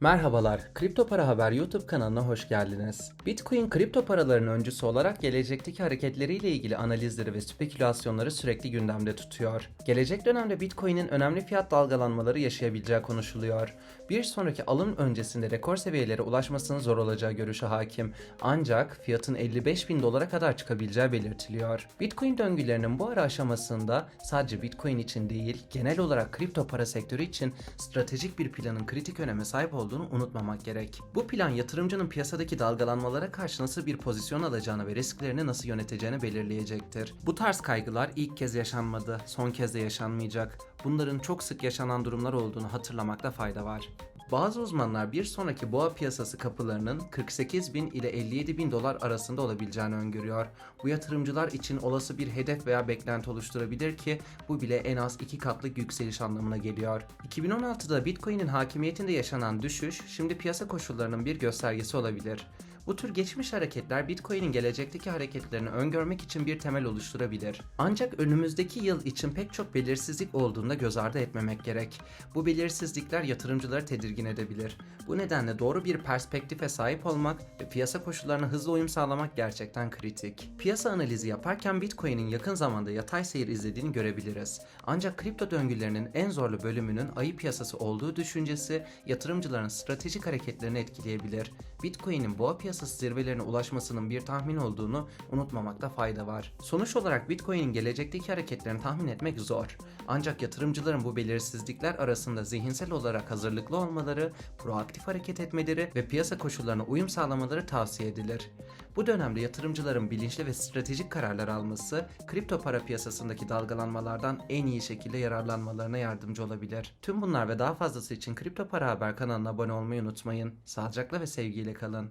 Merhabalar, Kripto Para Haber YouTube kanalına hoş geldiniz. Bitcoin kripto paraların öncüsü olarak gelecekteki hareketleriyle ilgili analizleri ve spekülasyonları sürekli gündemde tutuyor. Gelecek dönemde Bitcoin'in önemli fiyat dalgalanmaları yaşayabileceği konuşuluyor. Bir sonraki alım öncesinde rekor seviyelere ulaşmasının zor olacağı görüşü hakim. Ancak fiyatın 55 bin dolara kadar çıkabileceği belirtiliyor. Bitcoin döngülerinin bu ara aşamasında sadece Bitcoin için değil, genel olarak kripto para sektörü için stratejik bir planın kritik öneme sahip olduğunu unutmamak gerek. Bu plan yatırımcının piyasadaki dalgalanmalara karşı nasıl bir pozisyon alacağını ve risklerini nasıl yöneteceğini belirleyecektir. Bu tarz kaygılar ilk kez yaşanmadı, son kez de yaşanmayacak. Bunların çok sık yaşanan durumlar olduğunu hatırlamakta fayda var. Bazı uzmanlar bir sonraki boğa piyasası kapılarının 48 bin ile 57 bin dolar arasında olabileceğini öngörüyor. Bu yatırımcılar için olası bir hedef veya beklenti oluşturabilir ki bu bile en az iki katlık yükseliş anlamına geliyor. 2016'da Bitcoin'in hakimiyetinde yaşanan düşüş şimdi piyasa koşullarının bir göstergesi olabilir. Bu tür geçmiş hareketler Bitcoin'in gelecekteki hareketlerini öngörmek için bir temel oluşturabilir. Ancak önümüzdeki yıl için pek çok belirsizlik olduğunda göz ardı etmemek gerek. Bu belirsizlikler yatırımcıları tedirgin edebilir. Bu nedenle doğru bir perspektife sahip olmak ve piyasa koşullarına hızlı uyum sağlamak gerçekten kritik. Piyasa analizi yaparken Bitcoin'in yakın zamanda yatay seyir izlediğini görebiliriz. Ancak kripto döngülerinin en zorlu bölümünün ayı piyasası olduğu düşüncesi yatırımcıların stratejik hareketlerini etkileyebilir. Bitcoin'in boğa piyasası zirvelerine ulaşmasının bir tahmin olduğunu unutmamakta fayda var. Sonuç olarak Bitcoin'in gelecekteki hareketlerini tahmin etmek zor. Ancak yatırımcıların bu belirsizlikler arasında zihinsel olarak hazırlıklı olmaları, proaktif hareket etmeleri ve piyasa koşullarına uyum sağlamaları tavsiye edilir. Bu dönemde yatırımcıların bilinçli ve stratejik kararlar alması, kripto para piyasasındaki dalgalanmalardan en iyi şekilde yararlanmalarına yardımcı olabilir. Tüm bunlar ve daha fazlası için Kripto Para Haber kanalına abone olmayı unutmayın. Sağlıcakla ve sevgiyle kalın.